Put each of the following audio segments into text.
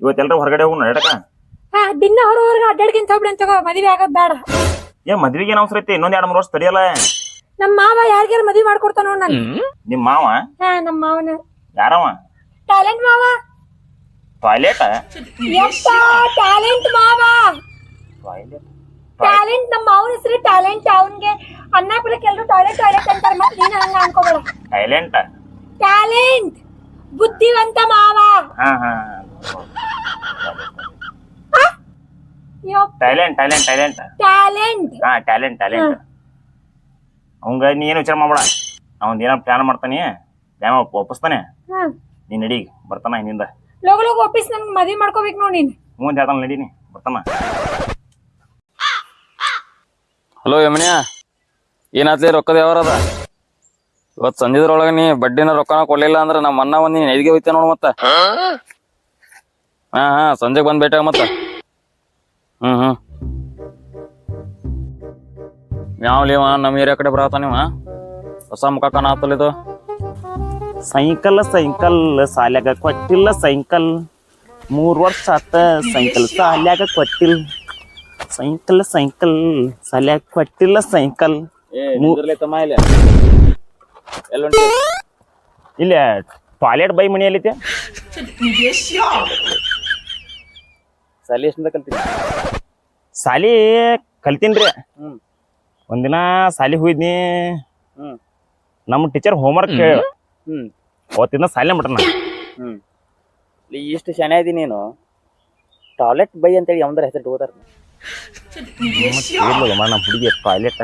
ಇವತ್ತೆಲ್ರ ಹೊರಗಡೆ ಹೋಗಿ ನಡಕ ಹಾ ದಿನ ಹೊರ ಹೊರಗೆ ಅಡ್ಡಾಡ್ಕಿಂತ ಹೋಗ್ಬಿಡಿ ಅಂತ ಮದ್ವೆ ಆಗೋದ್ ಬೇಡ. ಏ ಮದ್ವಿಗೆ ಏನ್ ಅವಸರ ಐತಿ? ಇನ್ನೊಂದ್ ಎರಡ್ ಮೂರ್ ವರ್ಷ ತಡಿಯಲ್ಲ. ನಮ್ಮ ಮಾವ ಯಾರಿಗಾರ ಮದ್ವಿ ಮಾಡ್ಕೊಡ್ತಾನ ನೋಡ್ ನಾನು ನಿಮ್ ಮಾವ? ಹಾ ನಮ್ಮ ಮಾವನ. ಯಾರವ? ಟ್ಯಾಲೆಂಟ್ ಮಾವ. ಟಾಯ್ಲೆಟ್ ಯಪ್ಪ ಟ್ಯಾಲೆಂಟ್ ಮಾವ. ಟಾಯ್ಲೆಟ್ ಟ್ಯಾಲೆಂಟ್ ನಮ್ಮ ಮಾವನ ಹೆಸರು ಟ್ಯಾಲೆಂಟ್ ಅವನ್ಗೆ ಅನ್ನ ಬಿಡಕ್ಕೆ ಎಲ್ರು ಟಾಯ್ಲೆಟ್ ಟಾಯ್ಲೆಟ್ ಅಂತಾರ ಮತ್ ನೀನ್ ಹಂಗ ಅನ್ಕೋಬೇಡ. ಟ್ಯಾಲೆಂಟ್ ಟ್ಯಾಲೆಂಟ್ ಬುದ್ಧಿವಂತ ಮಾವ. ಹಾ ಹಾ. ಟೈಲೆಂಟ್ ಟ್ಯಾಲೆಂಟ್ ಟ್ಯಾಲೆಂಟ್ ಟ್ಯಾಲೆಂಟ್ ಹಾ ಟ್ಯಾಲೆಂಟ್ ಟ್ಯಾಲೆಂಟ್ ಅವಂಗ ನೀ ಏನು ವಿಚಾರ ಮಾಡ್ಬೇಡ. ಅವನ್ ಏನೋ ಪ್ಲಾನ್ ಮಾಡ್ತಾನೆ ಪ್ಲಾನ್ ಒಪ್ಪಿಸ್ತಾನೆ. ನೀನ್ ನಡಿ ಬರ್ತಾನ ಇನ್ನಿಂದ ಲೋಗ ಲೋಗ ವಾಪಸ್ ನನ್ಗೆ ಮದ್ವೆ ಮಾಡ್ಕೋಬೇಕು ನೋಡಿ ನೀನ್. ಮುಂದೆ ಹೇಳ್ತಾನ ನಡೀನಿ ಬರ್ತಾನ. ಹಲೋ ಯಮನಿಯ. ಏನಾತ್ಲಿ ರೊಕ್ಕದ ಯಾವಾರದ ಇವತ್ ಸಂಜೆದ್ರೊಳಗ ನೀ ಬಡ್ಡಿನ ರೊಕ್ಕನ ಕೊಡ್ಲಿಲ್ಲ ಅಂದ್ರ ನಮ್ಮ ಅಣ್ಣ ಒಂದ್ ನೀನ್ ಐದಿಗೆ ಹೋಯ್ತ ನೋಡ್ ಮತ್ತ? ಹಾ? ಹಾ ಸಂಜೆಗ್ ಬಂದ್ ಭೇಟಿ ಮತ್ತ? ಹ್ಮ್ ಹ್ಮ್. ಯಾವ್ಲಿವ ನಮ್ಮ ಏರಿಯಾ ಕಡೆ ಬರತ್ತ ನೀವ ಹೊಸ ಮುಖ ಕಾಣತ್ತಲ್ಲ ಇದು. ಸೈಕಲ್ ಸೈಕಲ್ ಸಾಲ್ಯಾಗ ಕೊಟ್ಟಿಲ್ಲ ಸೈಕಲ್. ಮೂರು ವರ್ಷ ಆತ ಸೈಕಲ್ ಸಾಲ್ಯಾಗ ಕೊಟ್ಟಿಲ್ಲ ಸೈಕಲ್ ಸೈಕಲ್ ಸಾಲ್ಯಾಗ ಕೊಟ್ಟಿಲ್ಲ ಸೈಕಲ್. ಇಲ್ಲ. ಇಲ್ಲ ಟಾಯ್ಲೆಟ್ ಬೈ ಮನಿ ಎಲ್ಲಿತೆ ಸಾಲಿ ಎಷ್ಟಿಂದ ಕಲ್ತೀನಿ ಸಾಲಿ ಕಲ್ತೀನ್ರಿ ರೀ. ಒಂದಿನ ಸಾಲಿ ಹೋಗಿದ್ನಿ. ನಮ್ಮ ಟೀಚರ್ ಹೋಮ್ವರ್ಕ್ ವರ್ಕ್ ಹ್ಮ್. ಅವತ್ತಿಂದ ಸಾಲಿ ಇಲ್ಲಿ ಇಷ್ಟು ಶನಿ ಇದೀನಿ ನೀನು. ಟಾಯ್ಲೆಟ್ ಬೈ ಅಂತೇಳಿ ಯಾವ್ದಾರ ಹೆಸರು ತಗೋತಾರ ನಮ್ಮ ಹುಡುಗಿ ಟಾಯ್ಲೆಟ್.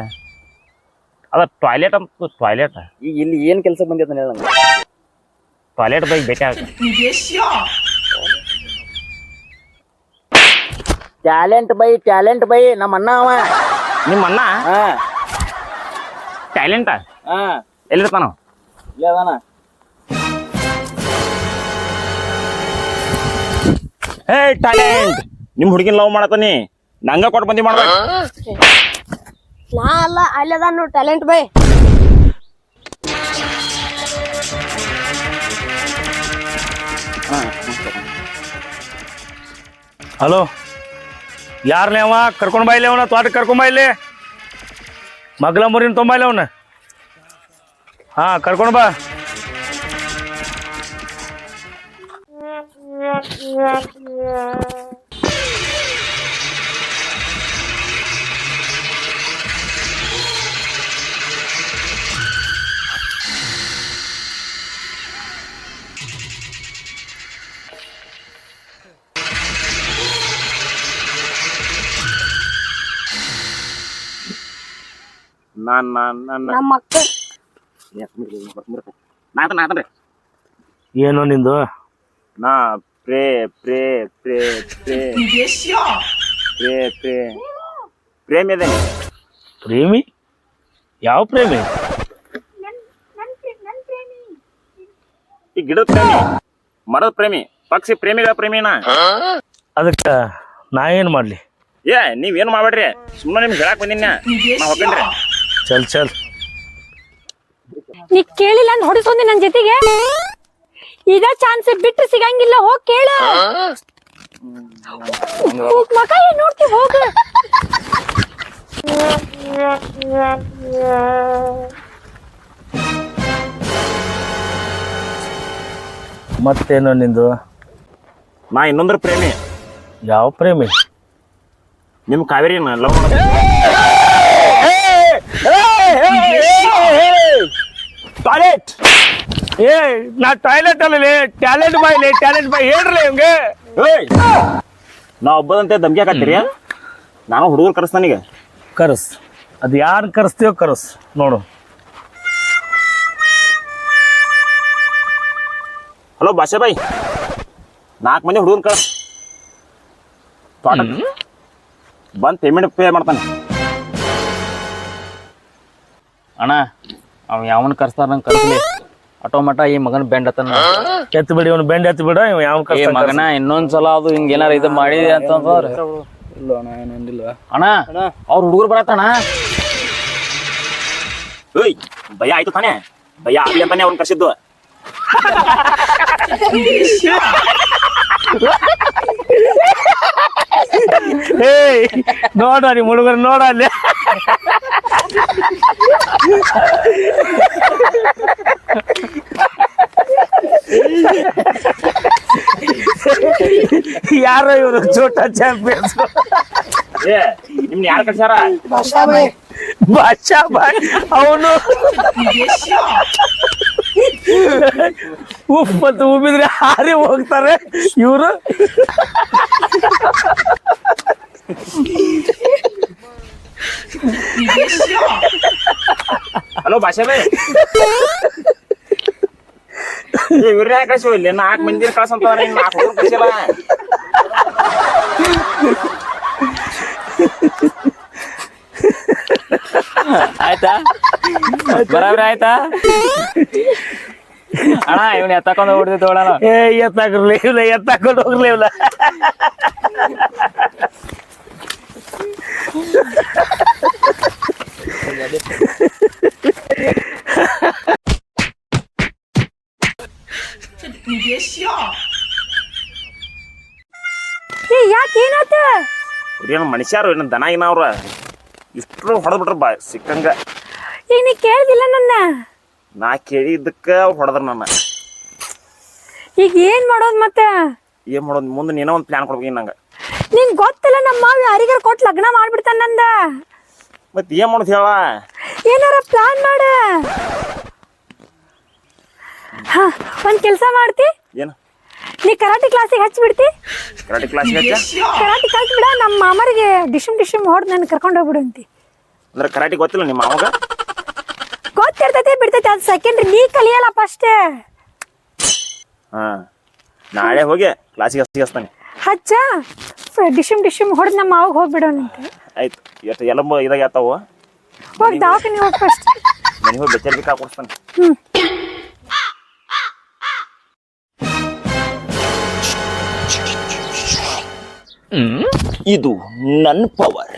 ಅದ ಟಾಯ್ಲೆಟ್ ಅಂತ ಟಾಯ್ಲೆಟ್. ಈಗ ಇಲ್ಲಿ ಏನು ಕೆಲಸ ಬಂದಿದ್ದಾನೆ ಟಾಯ್ಲೆಟ್ ಬೈ ಭೇಟಿ ಟ್ಯಾಲೆಂಟ್ ಬೈ ಟ್ಯಾಲೆಂಟ್ ಬೈ ನಮ್ಮ ಅಣ್ಣ ಅವ. ನಿಮ್ಮ ಅಣ್ಣ ಹಾ ಟ್ಯಾಲೆಂಟ್ ಹಾ. ಎಲ್ಲಿರ್ತಾನ? ಇಲ್ಲೇ ಅದಾನ. ಹೇ ಟ್ಯಾಲೆಂಟ್ ನಿಮ್ ಹುಡುಗಿನ ಲವ್ ಮಾಡತಾನಿ ನಂಗ ಕೊಟ್ಟು ಬಂದಿ ಮಾಡ್ಬೇಕು. ನಾ ಅಲ್ಲ ಅಲ್ಲದ ನೋಡ್ ಟ್ಯಾಲೆಂಟ್ ಬೈ. ಹಲೋ? ಯಾರ್ನೇ ಅವ? ಕರ್ಕೊಂಡು ಬಾ ಇಲ್ಲಿ ಅವನ ಕರ್ಕೊಂಡ್ ಇಲ್ಲಿ. ಮಗ್ಲ ಮುರಿನ ತೊಂಬ ಅವನ. ಹಾ, ಕರ್ಕೊಂಡು ಬಾ. ನಾನ್ ನಾನ್ ನಾನ್. ನಮ್ಮ ಅಕ್ಕ ಏನು ನಿಂದು? ನಾ ಪ್ರೇ ಪ್ರೇ ಪ್ರೇ ಪ್ರೇ. ಪ್ರೇ ಪ್ರೇ. ಪ್ರೇಮಿ ಇದೆ ಪ್ರೇಮಿ? ಯಾವ ಪ್ರೇಮಿ? ಈ ಗಿಡದ ಪ್ರೇಮಿ ಮರದ ಪ್ರೇಮಿ ಪಕ್ಷಿ ಪ್ರೇಮಿಗಳ ಪ್ರೇಮಿನ? ಅದಕ್ಕ ನಾ ಏನ್ ಮಾಡ್ಲಿ? ಏ ನೀವ್ ಏನ್ ಮಾಡ್ಬೇಡ್ರಿ? ಸುಮ್ಮನೆ ನಿಮ್ಗೆ ಹೇಳಕ್ ಬಂದಿನ ನಾ ಹೋಗ್ತೇನ್ರಿ ಚಲ್ ಚಲ್. ನೀ ಕೇಳಿಲ್ಲ ಅಂತ ಹೊಡಿಸೊಂದಿ ನನ್ ಜೊತೆಗೆ? ಇದ ಚಾನ್ಸ್ ಬಿಟ್ರೆ ಸಿಗಂಗಿಲ್ಲ ಹೋಗ್ ಕೇಳ. ಹೋಗ್ ಏನ್ ನೋಡ್ತಿ ಹೋಗ. ಮತ್ತೇನು ನಿಂದು? ನಾ ಇನ್ನೊಂದ್ರ ಪ್ರೇಮಿ. ಯಾವ ಪ್ರೇಮಿ? ನಿಮ್ ಕಾವೇರಿ ಲವ್ ಮಾಡ ಟಾಯ್ಲೆಟ್. ಏ ನಾ ಟಾಯ್ಲೆಟ್ ಅಲ್ಲಿ ಟ್ಯಾಲೆಂಟ್ ಬಾಯ್ಲಿ ಟ್ಯಾಲೆಂಟ್ ಬಾಯ್ ಹೇಳ್ರಿ ಹಂಗೆ ಏಯ್ ನಾ ಒಬ್ಬದಂತೆ ದಮ್ಗೆ ಹಾಕತ್ತೀರಿ? ನಾನು ಹುಡುಗರು ಕರೆಸ್ತಾನೀಗ ಕರ್ಸ್. ಅದು ಯಾರು ಕರೆಸ್ತೀವೋ ಕರ್ಸ್. ನೋಡು. ಹಲೋ ಭಾಷೆ ಬಾಯ್. ನಾಲ್ಕು ಮಂದಿ ಹುಡುಗರು ಬಂದು ಬಂದ್ ಪೇಮೆಂಟ್ ಪೇ ಮಾಡ್ತಾನೆ. ಅಣ್ಣ ಅವ ಯಾವನ್ ಕರ್ಸ್ತಾರ ನಂಗೆ ಕರ್ಸ್ಲಿ. ಆಟೋಮಟ ಈ ಮಗನ ಬೆಂಡ್ ಹತ್ತನ ಎತ್ತು ಬಿಡಿ ಅವ್ನು ಬೆಂಡ್ ಎತ್ತು ಬಿಡ ಇವ ಯಾವ ಏ ಮಗನ ಇನ್ನೊಂದ್ ಸಲ ಅದು ಹಿಂಗ ಏನಾರ ಇದು ಮಾಡಿದೆ ಅಂತಂದ್ರ ಇಲ್ಲ ಅಣ್ಣ ಏನಂದಿಲ್ಲ ಅಣ್ಣ ಅವ್ರ ಹುಡುಗರು ಬರತ್ತಣ ಏಯ್ ಭಯ ಆಯ್ತು ತಾನೇ. ಭಯ ಆಗ್ಲಿ ಅಂತಾನೆ ಅವ್ನು ಕರ್ಸಿದ್ದು. ಏಯ್ ನೋಡ ನಿಮ್ಮ ಹುಡುಗರು ನೋಡ ಅಲ್ಲಿ ಯಾರೋ ಇವರು ಚೋಟ ಚಾಂಪಿಯನ್ಸ್ ಏ ನಿಮ್ನ ಯಾರು ಕಳ್ಸಾರ ಬಾಷಾ ಬಾಯ್ ಅವನು. ಉಫ್ ಅಂತ ಉಬ್ಬಿದ್ರೆ ಹಾರಿ ಹೋಗ್ತಾರೆ ಇವರು. ಹಲೋ ಭಾಷೆ ಬೈ ಇವ್ರನ್ನ ಯಾಕೆ ಕಳ್ಸಿವ ಇಲ್ಲಿ ನಾಲ್ಕು ಮಂದಿ ಕಳ್ಸಂತ ನಾಲ್ಕು ಹುಡುಗರು ಕಳ್ಸಿಲ್ಲ ಆಯ್ತಾ ಬರಾಬ್ರಿ ಆಯ್ತಾ ಅಣ್ಣ ಇವ್ನ ಎತ್ತಕೊಂಡ್ ಹೋಗ್ಬಿಡ್ತಿತ್ತು ಅಣ್ಣ ಏ ಎತ್ತಾಕ್ರಲಿ ಇಲ್ಲ ಎತ್ತಾಕೊಂಡು ಹೋಗ್ಲಿ ಇಲ್ಲ ಮನುಷ್ಯರು ಏನು ದನ ಏನವ್ರ ಇಷ್ಟು ಹೊಡೆದ್ಬಿಟ್ರ ಬಾ ಸಿಕ್ಕಂಗ. ಈಗ ನೀ ಕೇಳ್ದಿಲ್ಲ ನನ್ನ? ನಾ ಕೇಳಿದ್ದಕ್ಕ ಅವ್ರು ಹೊಡೆದ್ರ ನನ್ನ. ಈಗ ಏನ್ ಮಾಡೋದ್ ಮತ್ತ? ಏನ್ ಮಾಡೋದ್? ಮುಂದೆ ನೀನೋ ಒಂದು ಪ್ಲಾನ್ ಕೊಡ್ಬೇಕು ನಂಗೆ. ನಿಂಗ್ ಗೊತ್ತಿಲ್ಲ ನಮ್ಮ ಮಾವ ಯಾರಿಗಾರ ಕೊಟ್ಟು ಲಗ್ನ ಮಾಡ್ಬಿಡ್ತಾನ ನಂದ? ಮತ್ತೆ ಏನ್ ಮಾಡೋದು ಹೇಳ? ಏನಾರ ಪ್ಲಾನ್ ಮಾಡ. ಹಾ ಒಂದ್ ಕೆಲ್ಸ ಮಾಡ್ತಿ? ಏನು? ನೀ ಕರಾಟೆ ಕ್ಲಾಸಿಗೆ ಹಚ್ಬಿಡ್ತಿ? ಕರಾಟೆ ಕ್ಲಾಸಿಗೆ ಹಚ್ಚ? ಕರಾಟೆ ಕಲ್ತ್ ಬಿಡ ನಮ್ಮ ಮಾಮರಿಗೆ ಡಿಶಮ್ ಡಿಶಮ್ ಹೊಡ್ ನನ್ನ ಕರ್ಕೊಂಡು ಹೋಗ್ಬಿಡು ಅಂತಿ. ಅಂದ್ರೆ ಕರಾಟೆ ಗೊತ್ತಿಲ್ಲ ನಿಮ್ಮ ಅವಾಗ ಗೊತ್ತಿರ್ತೈತಿ ಬಿಡ್ತೈತಿ ಅದು ಸೆಕೆಂಡ್ರಿ ನೀ ಕಲಿಯಲ್ಲ ಫಸ್ಟ್ ಹಾ ನಾಳೆ ಹೋಗಿ ಕ್ಲಾಸಿಗೆ ಹಚ್ಚಿ ಹಚ್ತಾನೆ ಹಚ್ಚ. ಡಿಶಮ್ ಡಿಶಮ್ ಹೊಡೆದು ನಮ್ಮ ಮಾವಾಗ ಹೋಗ್ಬಿಡೋಣಂತೆ ಆಯ್ತು ಎಷ್ಟು ಎಲ್ಲ ಇದಾಗ ಆತಾವು ಹೋಗಿ ದವಾಖಾನೆ ಹೋಗಿ ಫಸ್ಟ್ ಮನೆ ಹೋಗಿ ಬೆಚ್ಚರ್ ಬೇಕಾ ಕೊಡಿಸ್ತಾನೆ. ಇದು ನನ್ನ ಪವರ್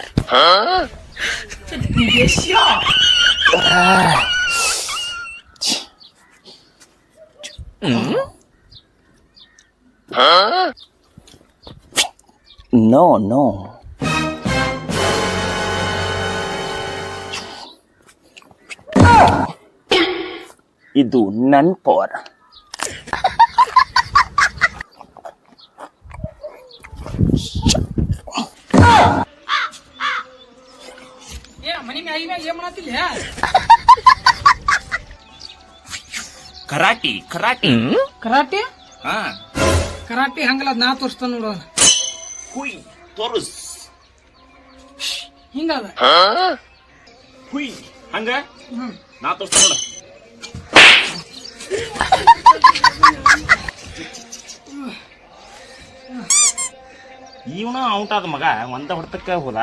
ನೋ ನೋ. ಇದು ನನ್ನ ಪವರ್ ಕರಾಟಿ ಕರಾಟಿ. ಕರಾಟಿ? ಹಾ. ಕರಾಟೆ ಹಂಗಲ್ಲ ನಾ ತೋರಿಸ್ತಾನ ನೋಡು ಕುಯ್ ತೋರಿಸ್. ಹಿಂಗದ ಕುಯ್ ಹಂಗ? ನಾ ತೋರಿಸ್ತ ನೋಡ. ಇವನ ಔಟ್ ಆದ ಮಗ ಒಂದ ಹೊಡ್ತಕ್ಕ ಹೋದ.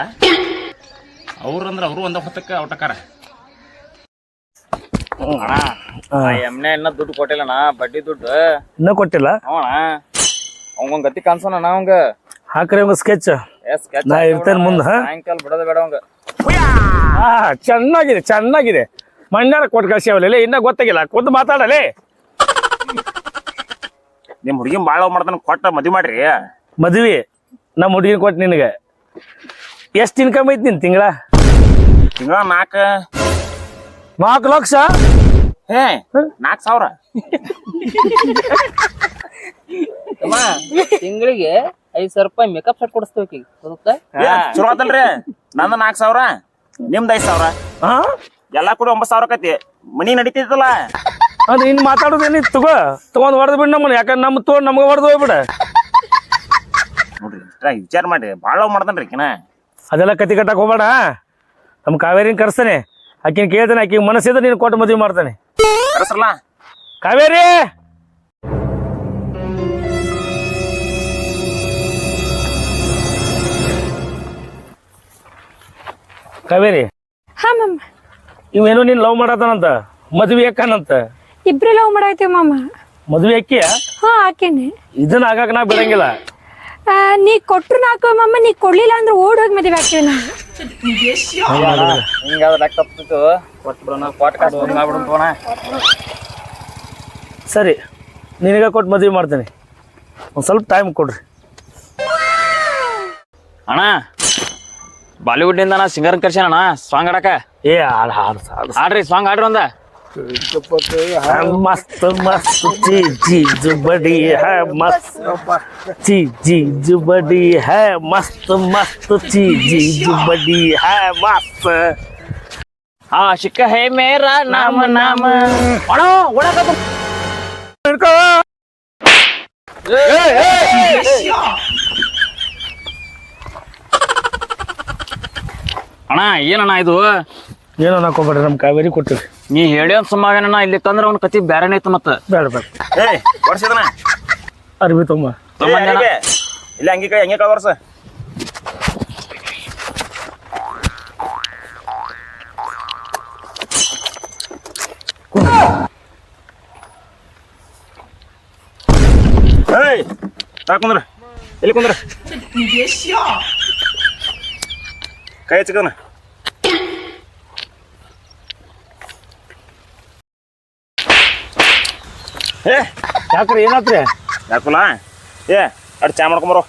ಅವ್ರಂದ್ರ ಅವರು ಒಂದ ಔಟಕ್ಕಾರ ಆಕಾರ ಎಮ್ನೆ ಇನ್ನ ದುಡ್ಡು ಕೊಟ್ಟಿಲ್ಲ ಕೊಟ್ಟಿಲ್ಲಣ್ಣ ಬಡ್ಡಿ ದುಡ್ಡು. ಇನ್ನ ಕೊಟ್ಟಿಲ್ಲ? ಅವಣ ಅವಂಗೊಂದ್ ಗತಿ ಕಾಣಿಸೋಣ ಅವಂಗ. ಹಾಕ್ರಿ ಅವಂಗ ಸ್ಕೆಚ್ ನಾ ಇರ್ತೇನೆ ಮುಂದೆ? ಸಾಯಂಕಾಲ ಬಿಡೋದ ಬೇಡ ಅವಂಗ. ಚೆನ್ನಾಗಿದೆ ಚೆನ್ನಾಗಿದೆ. ಮಣ್ಣಾರ ಕೊಟ್ಟು ಕಳ್ಸ್ಯಾವಲ್ಲ ಇನ್ನ ಗೊತ್ತಾಗಿಲ್ಲ. ಕೂತು ಮಾತಾಡಲೇ ನಿಮ್ ಹುಡುಗಿ ಬಾಳ ಮಾಡ್ತಾನ ಕೊಟ್ಟ ಮದ್ವಿ ಮಾಡ್ರಿ. ಮದ್ವಿ? ನಮ್ಮ ಹುಡುಗಿ ಕೊಟ್ಟು ನಿನಗೆ. ಎಷ್ಟು ಇನ್ಕಮ್ ಐತಿ ನಿನ್ ತಿಂಗಳ? ತಿಂಗಳ ನಾಲ್ಕ ನಾಲ್ಕು ಲಕ್ಷ? ಹೇ ನಾಲ್ಕು ಸಾವಿರ. ತಿಂಗಳಿಗೆ ಐದ್ ಸಾವಿರ ರೂಪಾಯಿ ಮೇಕಪ್ ಸೆಟ್ ಕೊಡಿಸ್ತೇವೆ ಚಲೋ ಆತಲ್ರಿ. ನಂದ ನಾಲ್ಕು ಸಾವಿರ ನಿಮ್ದು ಐದು ಸಾವಿರ. ಎಲ್ಲ ಎಲ್ಲಾ ಕೂಡ ಒಂಬತ್ತು ಸಾವಿರ ಕತಿ ಮನಿ ನಡೀತೈತಲ್ಲ? ಅದು ಇನ್ನು ಮಾತಾಡೋದೇನಿ ತಗೋ. ತಗೊಂಡ್ ಹೊಡೆದ್ ಬಿಡ್ ನಮ್ಮನ್ನ. ಯಾಕಂದ್ರೆ ನಮ್ಮ ತಗೊಂಡ್ ನಮ್ಗೆ ಹೊಡೆದು ಹೋಗ್ಬಿಡ. ನೋಡ್ರಿ. ಇಷ್ಟ್ರ ವಿಚಾರ ಮಾಡ್ರಿ ಬಾಳ ಮಾಡ್ತಾನ್ರಿ ಆಕಿನ ಅದೆಲ್ಲ ಕತಿ ಕಟ್ಟಕ್ ಹೋಗ್ಬೇಡ. ನಮ್ಮ ಕಾವೇರಿನ ಕರ್ಸ್ತಾನೆ ಆಕಿನ ಕೇಳ್ತಾನೆ ಆಕಿಗೆ ಮನಸ್ಸಿದ್ರೆ ನೀನು ಕೊಟ್ಟು ಮದುವೆ ಮಾಡ್ತಾನೆ. ಕರೆಸ್ರಲ್ಲ ಕಾವೇರಿ! ಕಾವೇರಿ! ಹಾ ಮಮ್ಮ ಇವೇನೋ ನೀನ್ ಲವ್ ಮಾಡತಾನಂತ ಮದ್ವಿ ಅಕ್ಕನಂತ? ಇಬ್ರು ಲವ್ ಮಾಡಾಯ್ತೀವಿ ಮಾಮ. ಮದ್ವಿ ಅಕ್ಕಿಯ? ಹಾ ಆಕೇನೆ. ಇದನ್ನ ಆಗಾಕ ನಾ ಬಿಡಂಗಿಲ್ಲ. ನೀ ಕೊಟ್ರು ನಾಕು ಮಮ್ಮ ನೀ ಕೊಡ್ಲಿಲ್ಲ ಅಂದ್ರೆ ಓಡ್ ಹೋಗಿ ಮದುವೆ ಆಗ್ತೀವಿ ನಾವು. ಹಿಂಗಾದ್ರೆ ಲೆಕ್ಕ ತಪ್ಪಿತು ಕೊಟ್ಟು ಬಿಡೋಣ ಕೊಟ್ಟು ಕಾಸು ಬಂದ್ ಮಾಡ್ಬಿಡೋಣ ತಗೋಣ. ಸರಿ ನಿನಗೆ ಕೊಟ್ಟು ಮದುವೆ ಮಾಡ್ತೀನಿ. ಒಂದು ಸ್ವಲ್ಪ ಟೈಮ್ ಕೊಡ್ರಿ. ಅಣ್ಣ ಬಾಲಿವುಡ್ನಿಂದ ನಾ ಸಿಂಗರ್ ಕರ್ಸ್ಯಾನ ಸಾಂಗ್ ಆಡಕ ಏ ಹಾಡು ಹಾಡು ಹಾಡ್ರಿ ಆಡ್ರಿ ಸಾಂಗ್ ಆಡ್ರಿ ಒಂದ. मस्त मस्त चीज बड़ी है मस्त चीज बड़ी है मस्त मस्त चीज बड़ी है मस्त ಆಶಿಕ ಹೇ ಮೇರಾ ನಾಮ ನಾಮ ಅಣ್ಣ ಓಡಕ ಅಣ್ಣ ಏನಣ್ಣ ಇದು ಏನೋ ನಾಕೋಬೇಡ್ರಿ ನಮ್ಮ ಕಾವೇರಿ ಕೊಟ್ಟಿರಿ ನೀ ಹೇಳಿ ಅಂತ ಸುಮ್ಮಾಗಣ್ಣ ಇಲ್ಲಿ ತಂದ್ರೆ ಅವ್ನ ಕತಿ ಬ್ಯಾರೆನೇ ಐತ ಮತ್ತ. ಬೇಡ ಬೇಡ ಏಯ್ ವರ್ಷದನ ಅರ್ಬಿ ತುಂಬ ಇಲ್ಲ ಹಂಗೆ ಕೈ ಹಂಗೆ ಕೈ ವರ್ಷ ಏಯ್ ತಾ ಕುಂದ್ರ? ಎಲ್ಲಿ ಕುಂದ್ರ? ಕೈ ಹಚ್ಚಕನ ಏ ಯಾಕ್ರಿ ಏನಾತ್ರಿ? ಯಾಕಲ್ಲ ಏ ಅಡ್ ಚಾ ಮಾಡ್ಕೊಂಬರೋ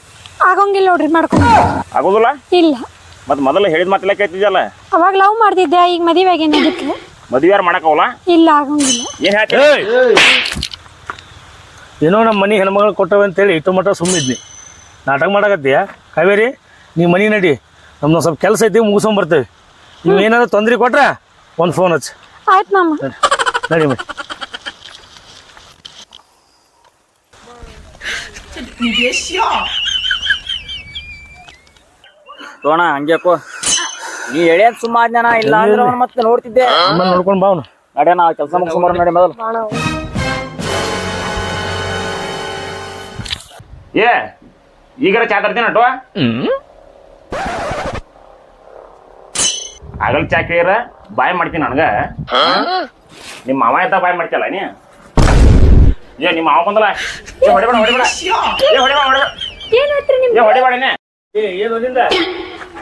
ಆಗಂಗಿಲ್ಲ ನೋಡ್ರಿ ಮಾಡ್ಕೊಂಡು. ಆಗೋದಿಲ್ಲ? ಇಲ್ಲ. ಮತ್ತೆ ಮೊದಲು ಹೇಳಿದ ಮಾತೆಲ್ಲ ಕೇಳ್ತಿದ್ಯಲ್ಲ? ಅವಾಗ ಲವ್ ಮಾಡ್ತಿದ್ದೆ ಈಗ ಮದುವೆ ಆಗೇನೆ ಅದಕ್ಕೆ ಮದುವೆ ಯಾರು ಮಾಡಕ್ಕವಲ್ಲ? ಇಲ್ಲ ಆಗಂಗಿಲ್ಲ. ಏನ್ ಹೇಳ್ತೀವಿ ಏನೋ ನಮ್ಮ ಮನೆ ಹೆಣ್ಮಗಳು ಕೊಟ್ಟವೆ ಅಂತೇಳಿ ಇಟ್ಟು ಮಟ್ಟ ಸುಮ್ಮಿದ್ನಿ ನಾಟಕ ಮಾಡಕತ್ತೀಯ? ಕಾವೇರಿ ನೀವು ಮನೆ ನಡಿ. ನಮ್ದು ಸ್ವಲ್ಪ ಕೆಲಸ ಐತಿ ಮುಗಿಸ್ಕೊಂಡ್ ಬರ್ತೇವೆ. ನೀವು ಏನಾದ್ರು ತೊಂದ್ರೆ ಕೊಟ್ರ ಒಂದು ಫೋನ್ ಹಚ್ಚಿ. ಆಯ್ತು ಮಾಮ. ನಡಿ ಮಡಿ ತೋಣ ಹಂಗ್ಯಾಕೋ ನೀ ಹೇಳಿ ಅಂತ ಸುಮ್ಮ ಆದ್ನ ಇಲ್ಲ ಅಂದ್ರೆ ಅವ್ನು ಮತ್ತೆ ನೋಡ್ತಿದ್ದೆ. ಆಮೇಲೆ ನೋಡ್ಕೊಂಡು ಬಾವ್ನು ನಡ್ಯಾನ ಕೆಲಸ ಮುಗಿಸ್ಕೊಂಬರ ನಡೆ ಮೊದಲು. ಏ ಈಗಾರ ಚಾ ತರ್ತೀನಿ ಹ್ಮ್. ಆಗಲ್ ಚಾ ಕೇಳಿರ ಬಾಯ್ ಮಾಡ್ತೀನಿ ನನಗ. ನಿಮ್ಮ ಮಾವ ಎತ್ತ ಬಾಯ್ ಮಾಡ್ತಿಯಲ್ಲ ನೀ? ಏ ನಿಮ್ಮ ಮಾವ ಬಂದಲ್ಲ? ಏ ಹೊಡಿಬೇಡ ಹೊಡಿಬೇಡ ಏ ಹೊಡಿಬೇಡ ಹೊಡಿಬೇಡ ಏನಾಯ್ತ್ರಿ ನಿಮ್ ಏ ಹೊಡಿಬೇಡ ನೀ ಏ ಏನು ನಿಂದ?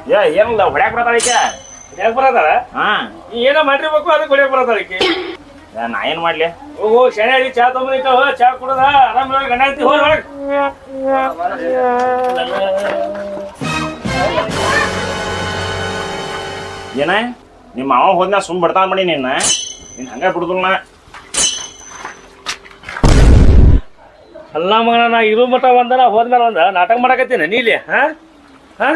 ಏ ಏನಿಲ್ಲ ಹೊಡ್ಯಾಕ್ ಬರತಾಳ ಈಕೆ? ಯಾಕೆ ಬರತಾಳ ಹಾ. ಏನೋ ಮಾಡಿರ್ಬೇಕು ಅದಕ್ಕೆ ಹೊಡಿಯಕ್ಕೆ ಬರತಾಳಿಕೆ ಈಕಿ? ನಾ ಏನ್ ಮಾಡ್ಲಿ? ಓಹೋ ಶನಿ ಅಡಿ ಚಾ ತೊಗೊಂಡಿದ್ದಾವ ಚಾ ಕುಡದ ಆರಾಮ್ ಗಂಡ ಹೇಳ್ತಿ ಹೋಗಿ ಒಳಗೆ. ಏನ ನಿಮ್ಮ ಮಾವ ಹೋದ್ನ ಸುಮ್ ಬಿಡ್ತಾನ ಮಾಡಿ ನಿನ್ನ. ನಿನ್ ಹಂಗ ಬಿಡುದಿಲ್ಲ. ಅಲ್ಲ ಮಗನ ನಾ ಇರು ಮಠ ಒಂದನ ಹೋದ್ಮೇಲೆ ಒಂದ ನಾಟಕ ಮಾಡಕತ್ತೀನಿ ನೀಲಿ ಹಾ ಹಾ.